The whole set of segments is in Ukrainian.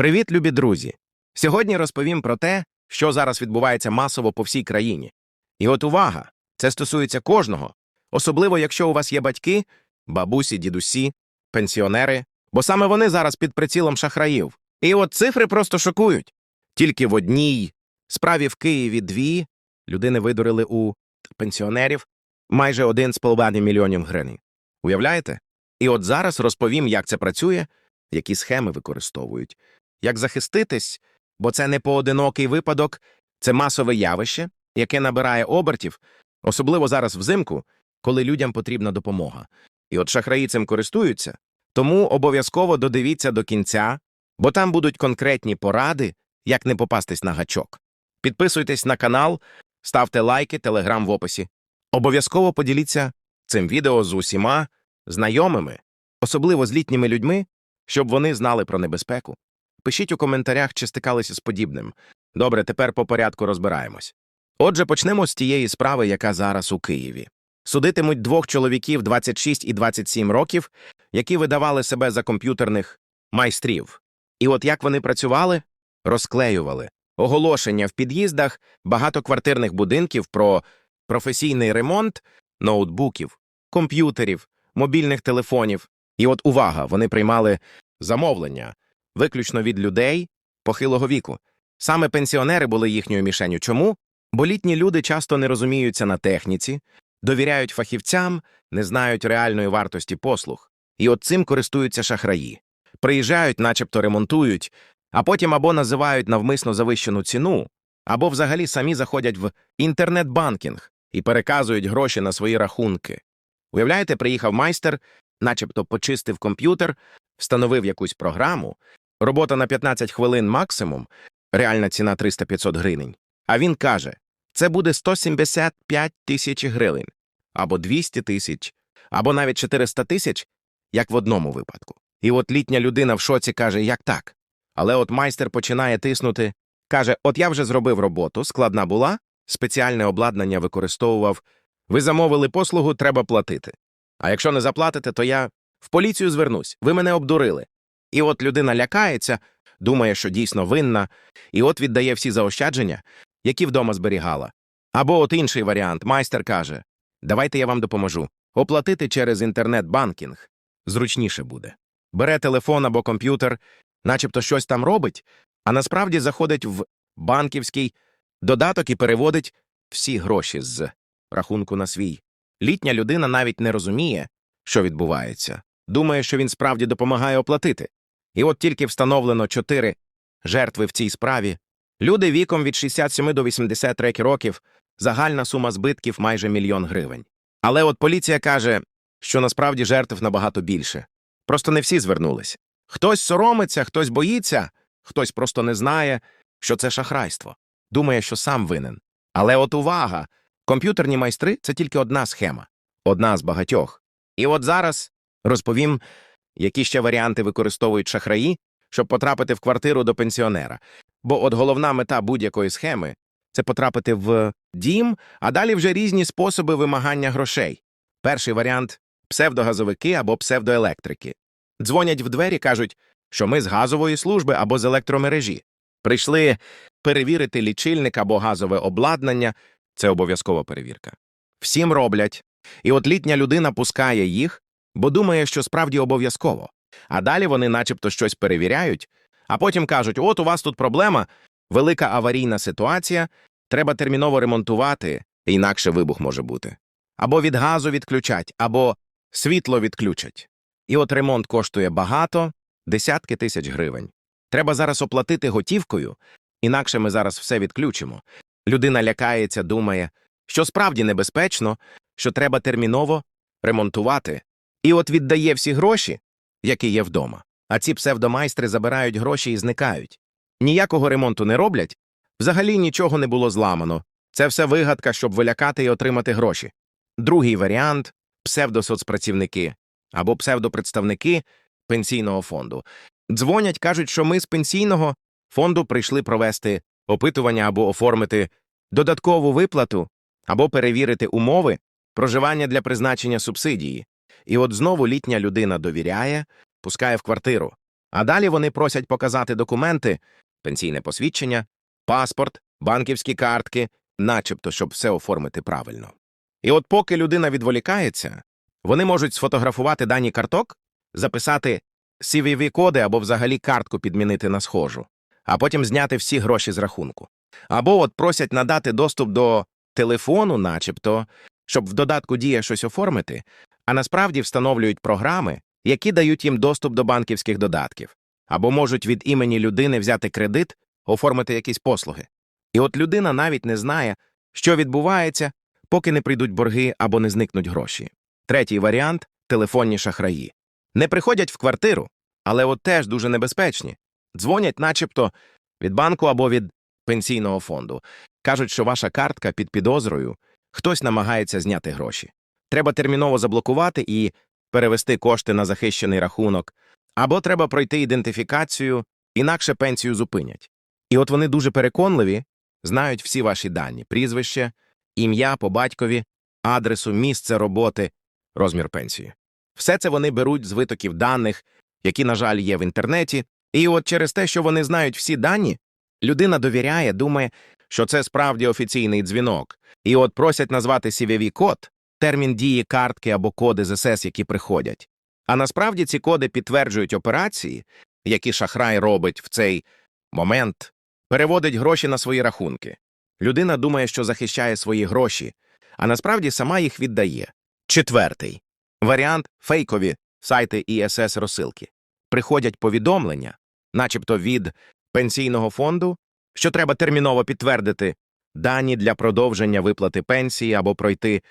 Привіт, любі друзі! Сьогодні розповім про те, що зараз відбувається масово по всій країні. І от увага! Це стосується кожного, особливо якщо у вас є батьки, бабусі, дідусі, пенсіонери, бо саме вони зараз під прицілом шахраїв. І от цифри просто шокують. Тільки в одній справі в Києві дві людини видурили у пенсіонерів майже 1,5 мільйонів гривень. Уявляєте? І от зараз розповім, як це працює, які схеми використовують, як захиститись, бо це не поодинокий випадок, це масове явище, яке набирає обертів, особливо зараз взимку, коли людям потрібна допомога. І от шахраї цим користуються, тому обов'язково додивіться до кінця, бо там будуть конкретні поради, як не попастись на гачок. Підписуйтесь на канал, ставте лайки, телеграм в описі. Обов'язково поділіться цим відео з усіма знайомими, особливо з літніми людьми, щоб вони знали про небезпеку. Пишіть у коментарях, чи стикалися з подібним. Добре, тепер по порядку розбираємось. Отже, почнемо з тієї справи, яка зараз у Києві. Судитимуть двох чоловіків 26 і 27 років, які видавали себе за комп'ютерних майстрів. І от як вони працювали? Розклеювали оголошення в під'їздах багатоквартирних будинків про професійний ремонт ноутбуків, комп'ютерів, мобільних телефонів. І от увага, вони приймали замовлення виключно від людей похилого віку. Саме пенсіонери були їхньою мішенью. Чому? Бо літні люди часто не розуміються на техніці, довіряють фахівцям, не знають реальної вартості послуг. І от цим користуються шахраї. Приїжджають, начебто ремонтують, а потім або називають навмисно завищену ціну, або взагалі самі заходять в інтернет-банкінг і переказують гроші на свої рахунки. Уявляєте, приїхав майстер, начебто почистив комп'ютер, встановив якусь програму, робота на 15 хвилин максимум, реальна ціна 300-500 гривень. А він каже, це буде 175 тисяч гривень, або 200 тисяч, або навіть 400 тисяч, як в одному випадку. І от літня людина в шоці каже, як так? Але от майстер починає тиснути, каже, от я вже зробив роботу, складна була, спеціальне обладнання використовував, ви замовили послугу, треба платити. А якщо не заплатите, то я в поліцію звернусь, ви мене обдурили. І от людина лякається, думає, що дійсно винна, і от віддає всі заощадження, які вдома зберігала. Або от інший варіант, майстер каже, давайте я вам допоможу. Оплатити через інтернет-банкінг. Зручніше буде. Бере телефон або комп'ютер, начебто щось там робить, а насправді заходить в банківський додаток і переводить всі гроші з рахунку на свій. Літня людина навіть не розуміє, що відбувається, думає, що він справді допомагає оплатити. І от тільки встановлено чотири жертви в цій справі. Люди віком від 67 до 83 років, загальна сума збитків майже мільйон гривень. Але от поліція каже, що насправді жертв набагато більше. Просто не всі звернулись. Хтось соромиться, хтось боїться, хтось просто не знає, що це шахрайство, думає, що сам винен. Але от увага! Комп'ютерні майстри це тільки одна схема, одна з багатьох. І от зараз розповім, які ще варіанти використовують шахраї, щоб потрапити в квартиру до пенсіонера. Бо от головна мета будь-якої схеми це потрапити в дім, а далі вже різні способи вимагання грошей. Перший варіант псевдогазовики або псевдоелектрики. Дзвонять в двері, кажуть, що ми з газової служби або з електромережі. Прийшли перевірити лічильник або газове обладнання це обов'язкова перевірка. Всім роблять. І от літня людина пускає їх, бо думає, що справді обов'язково. А далі вони начебто щось перевіряють, а потім кажуть: от у вас тут проблема, велика аварійна ситуація, треба терміново ремонтувати, інакше вибух може бути. Або від газу відключать, або світло відключать. І от ремонт коштує багато, десятки тисяч гривень. Треба зараз оплатити готівкою, інакше ми зараз все відключимо. Людина лякається, думає, що справді небезпечно, що треба терміново ремонтувати, і от віддає всі гроші, які є вдома. А ці псевдомайстри забирають гроші і зникають. Ніякого ремонту не роблять, взагалі нічого не було зламано. Це все вигадка, щоб вилякати і отримати гроші. Другий варіант псевдосоцпрацівники або псевдопредставники пенсійного фонду. Дзвонять, кажуть, що ми з пенсійного фонду прийшли провести опитування або оформити додаткову виплату, або перевірити умови проживання для призначення субсидії. І от знову літня людина довіряє, пускає в квартиру. А далі вони просять показати документи, пенсійне посвідчення, паспорт, банківські картки, начебто, щоб все оформити правильно. І от поки людина відволікається, вони можуть сфотографувати дані карток, записати CVV-коди або взагалі картку підмінити на схожу, а потім зняти всі гроші з рахунку. Або от просять надати доступ до телефону, начебто, щоб в додатку дія щось оформити, а насправді встановлюють програми, які дають їм доступ до банківських додатків, або можуть від імені людини взяти кредит, оформити якісь послуги. І от людина навіть не знає, що відбувається, поки не прийдуть борги або не зникнуть гроші. Третій варіант телефонні шахраї. Не приходять в квартиру, але от теж дуже небезпечні. Дзвонять, начебто, від банку або від пенсійного фонду. Кажуть, що ваша картка під підозрою, хтось намагається зняти гроші. Треба терміново заблокувати і перевести кошти на захищений рахунок, або треба пройти ідентифікацію, інакше пенсію зупинять. І от вони дуже переконливі, знають всі ваші дані: прізвище, ім'я по батькові, адресу, місце роботи, розмір пенсії. Все це вони беруть з витоків даних, які, на жаль, є в інтернеті. І от через те, що вони знають всі дані, людина довіряє, думає, що це справді офіційний дзвінок. І от просять назвати CVV-код, термін дії картки або коди ЗСС, які приходять. А насправді ці коди підтверджують операції, які шахрай робить в цей момент, переводить гроші на свої рахунки. Людина думає, що захищає свої гроші, а насправді сама їх віддає. Четвертий варіант фейкові сайти ІСС розсилки. Приходять повідомлення, начебто від пенсійного фонду, що треба терміново підтвердити дані для продовження виплати пенсії або пройти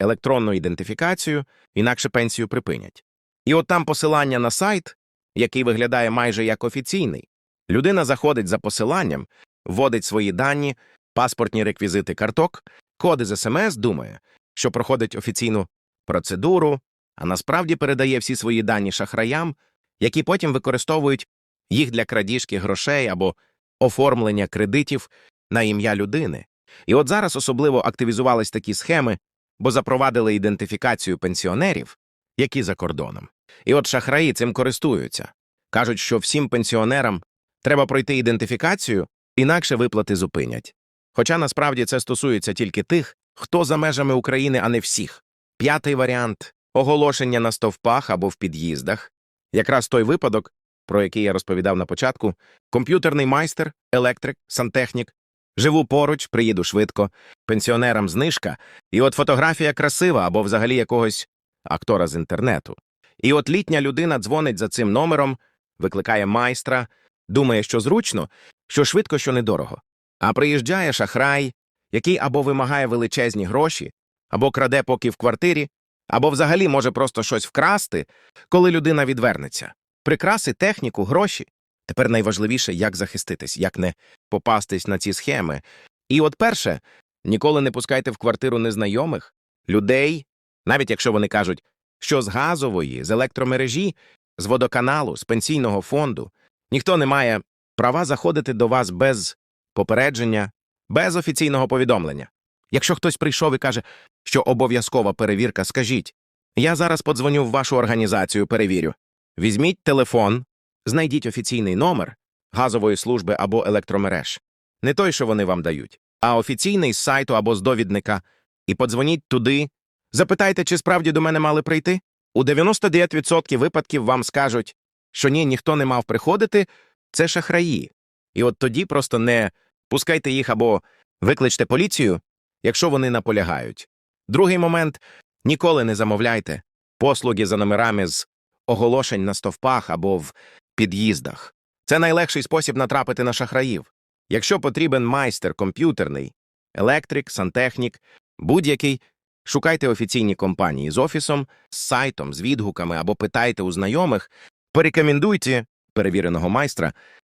електронну ідентифікацію, інакше пенсію припинять. І от там посилання на сайт, який виглядає майже як офіційний. Людина заходить за посиланням, вводить свої дані, паспортні реквізити карток, коди з СМС, думає, що проходить офіційну процедуру, а насправді передає всі свої дані шахраям, які потім використовують їх для крадіжки грошей або оформлення кредитів на ім'я людини. І от зараз особливо активізувались такі схеми, бо запровадили ідентифікацію пенсіонерів, які за кордоном. І от шахраї цим користуються. Кажуть, що всім пенсіонерам треба пройти ідентифікацію, інакше виплати зупинять. Хоча насправді це стосується тільки тих, хто за межами України, а не всіх. П'ятий варіант оголошення на стовпах або в під'їздах. Якраз той випадок, про який я розповідав на початку, комп'ютерний майстер, електрик, сантехнік. Живу поруч, приїду швидко, пенсіонерам знижка, і от фотографія красива або взагалі якогось актора з інтернету. І от літня людина дзвонить за цим номером, викликає майстра, думає, що зручно, що швидко, що недорого. А приїжджає шахрай, який або вимагає величезні гроші, або краде поки в квартирі, або взагалі може просто щось вкрасти, коли людина відвернеться. Прикраси, техніку, гроші. Тепер найважливіше, як захиститись, як не попастись на ці схеми. І от перше, ніколи не пускайте в квартиру незнайомих, людей, навіть якщо вони кажуть, що з газової, з електромережі, з водоканалу, з пенсійного фонду. Ніхто не має права заходити до вас без попередження, без офіційного повідомлення. Якщо хтось прийшов і каже, що обов'язкова перевірка, скажіть я зараз подзвоню в вашу організацію, перевірю. Візьміть телефон, знайдіть офіційний номер газової служби або електромереж. Не той, що вони вам дають, а офіційний з сайту або з довідника, і подзвоніть туди. Запитайте, чи справді до мене мали прийти. У 99% випадків вам скажуть, що ні, ніхто не мав приходити, це шахраї. І от тоді просто не пускайте їх або викличте поліцію, якщо вони наполягають. Другий момент ніколи не замовляйте послуги за номерами з оголошень на стовпах або в під'їздах. Це найлегший спосіб натрапити на шахраїв. Якщо потрібен майстер комп'ютерний, електрик, сантехнік, будь-який, шукайте офіційні компанії з офісом, з сайтом, з відгуками або питайте у знайомих, порекомендуйте перевіреного майстра,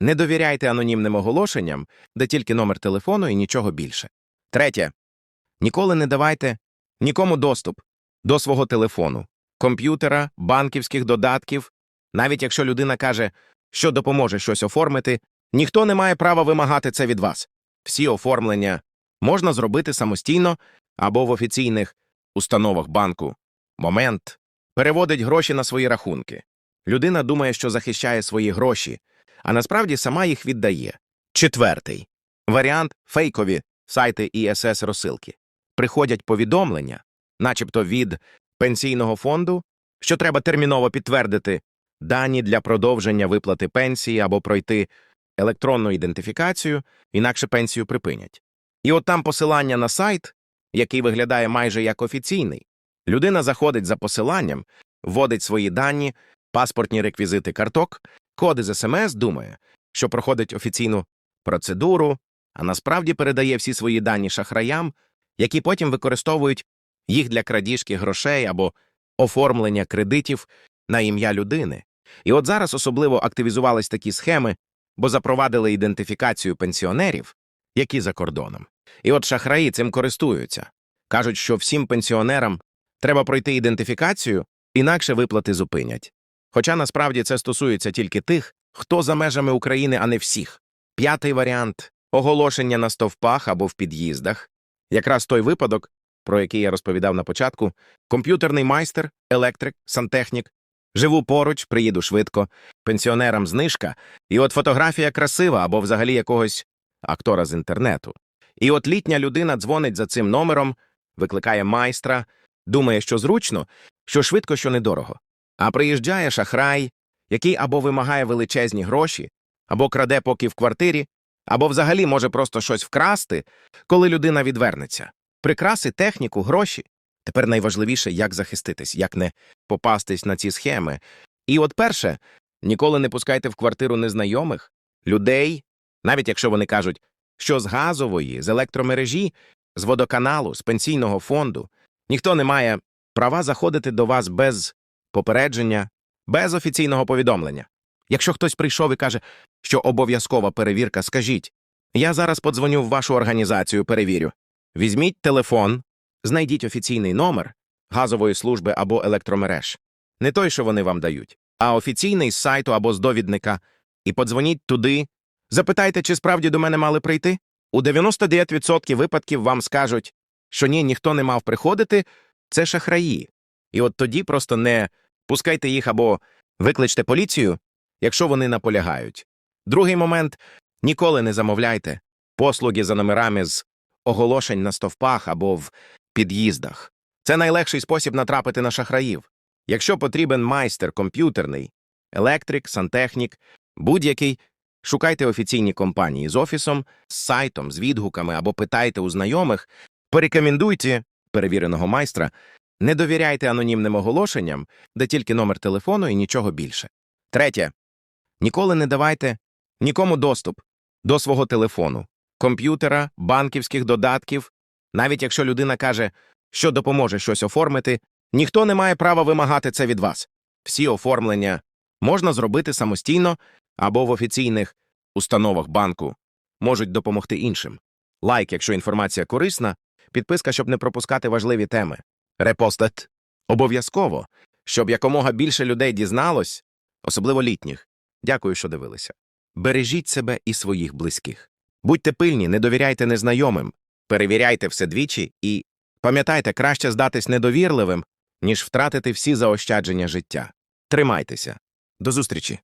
не довіряйте анонімним оголошенням, де тільки номер телефону і нічого більше. Третє. Ніколи не давайте нікому доступ до свого телефону, комп'ютера, банківських додатків. Навіть якщо людина каже, що допоможе щось оформити, ніхто не має права вимагати це від вас. Всі оформлення можна зробити самостійно або в офіційних установах банку. Момент переводить гроші на свої рахунки. Людина думає, що захищає свої гроші, а насправді сама їх віддає. Четвертий варіант фейкові сайти ІСС розсилки. Приходять повідомлення, начебто від пенсійного фонду, що треба терміново підтвердити дані для продовження виплати пенсії або пройти електронну ідентифікацію, інакше пенсію припинять. І от там посилання на сайт, який виглядає майже як офіційний. Людина заходить за посиланням, вводить свої дані, паспортні реквізити карток, коди з СМС, думає, що проходить офіційну процедуру, а насправді передає всі свої дані шахраям, які потім використовують їх для крадіжки грошей або оформлення кредитів на ім'я людини. І от зараз особливо активізувались такі схеми, бо запровадили ідентифікацію пенсіонерів, які за кордоном. І от шахраї цим користуються. Кажуть, що всім пенсіонерам треба пройти ідентифікацію, інакше виплати зупинять. Хоча насправді це стосується тільки тих, хто за межами України, а не всіх. П'ятий варіант оголошення на стовпах або в під'їздах. Якраз той випадок, про який я розповідав на початку, комп'ютерний майстер, електрик, сантехнік. Живу поруч, приїду швидко, пенсіонерам знижка, і от фотографія красива або взагалі якогось актора з інтернету. І от літня людина дзвонить за цим номером, викликає майстра, думає, що зручно, що швидко, що недорого. А приїжджає шахрай, який або вимагає величезні гроші, або краде поки в квартирі, або взагалі може просто щось вкрасти, коли людина відвернеться. Прикраси, техніку, гроші. Тепер найважливіше, як захиститись, як не попастись на ці схеми. І от перше, ніколи не пускайте в квартиру незнайомих, людей, навіть якщо вони кажуть, що з газової, з електромережі, з водоканалу, з пенсійного фонду. Ніхто не має права заходити до вас без попередження, без офіційного повідомлення. Якщо хтось прийшов і каже, що обов'язкова перевірка, скажіть я зараз подзвоню в вашу організацію, перевірю. Візьміть телефон, знайдіть офіційний номер газової служби або електромереж. Не той, що вони вам дають, а офіційний з сайту або з довідника, і подзвоніть туди. Запитайте, чи справді до мене мали прийти. У 99% випадків вам скажуть, що ні, ніхто не мав приходити, це шахраї. І от тоді просто не пускайте їх або викличте поліцію, якщо вони наполягають. Другий момент ніколи не замовляйте послуги за номерами з оголошень на стовпах або в під'їздах. Це найлегший спосіб натрапити на шахраїв. Якщо потрібен майстер комп'ютерний, електрик, сантехнік, будь-який, шукайте офіційні компанії з офісом, з сайтом, з відгуками або питайте у знайомих, порекомендуйте перевіреного майстра, не довіряйте анонімним оголошенням, де тільки номер телефону і нічого більше. Третє. Ніколи не давайте нікому доступ до свого телефону, комп'ютера, банківських додатків. Навіть якщо людина каже, що допоможе щось оформити, ніхто не має права вимагати це від вас. Всі оформлення можна зробити самостійно або в офіційних установах банку, можуть допомогти іншим. Лайк, якщо інформація корисна, підписка, щоб не пропускати важливі теми. Репостат. Обов'язково, щоб якомога більше людей дізналось, особливо літніх. Дякую, що дивилися. Бережіть себе і своїх близьких. Будьте пильні, не довіряйте незнайомим, перевіряйте все двічі і пам'ятайте, краще здатись недовірливим, ніж втратити всі заощадження життя. Тримайтеся. До зустрічі!